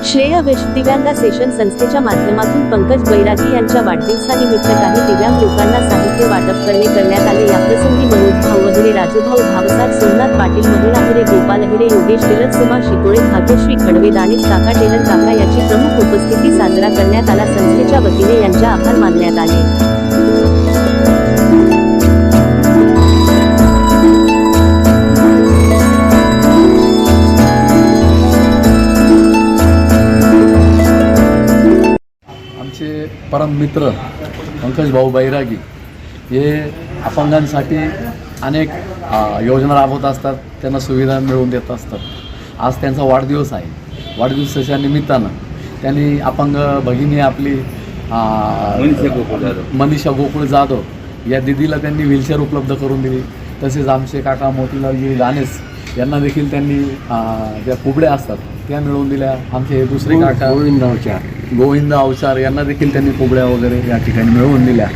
विश्व दिव्यांग सेशन संस्थेच्या माध्यमातून पंकज बैरागी यांच्या वाढदिवसानिमित्त काही दिव्यांग लोकांना साहित्य वाटप करणे करण्यात आले. याप्रसंगी मनोज भाऊ अहिरे राजूभाऊ भावसार सोमनाथ पाटील मधुर अहिरे गोपाल अहिरे योगेश टिलक सुमा शितोळे भाग्यश्री खडवे दानिश काका टेलर काका याची प्रमुख उपस्थिती साजरा करण्यात आला. संस्थेच्या वतीने यांच्या आभार मानण्यात आले. आमचे परम मित्र पंकज भाऊ बैरागी हे अपंगांसाठी अनेक योजना राबवत असतात. त्यांना सुविधा मिळवून देत असतात. आज त्यांचा वाढदिवस आहे. वाढदिवसाच्या निमित्तानं त्यांनी अपंग भगिनी आपली मनीषा गोकुळ जाधव. या दिदीला त्यांनी व्हीलचेअर उपलब्ध करून दिली. तसेच आमचे काका मोतीलालजी दानेस यांना देखील त्यांनी ज्या कुबड्या असतात त्या मिळवून दिल्या. आमचे दुसरे काका गोविंद अवचार गोविंद अवचार यांना देखील त्यांनी कोबड्या वगैरे या ठिकाणी मिळवून दिल्या.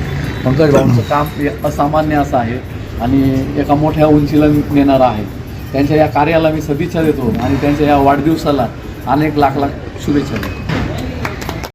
पंकज भाऊंचं काम असामान्य असं आहे आणि एका मोठ्या उंचीला नेणारं आहे. त्यांच्या या कार्याला मी सदिच्छा देतो आणि त्यांच्या या वाढदिवसाला अनेक लाख लाख शुभेच्छा देतो.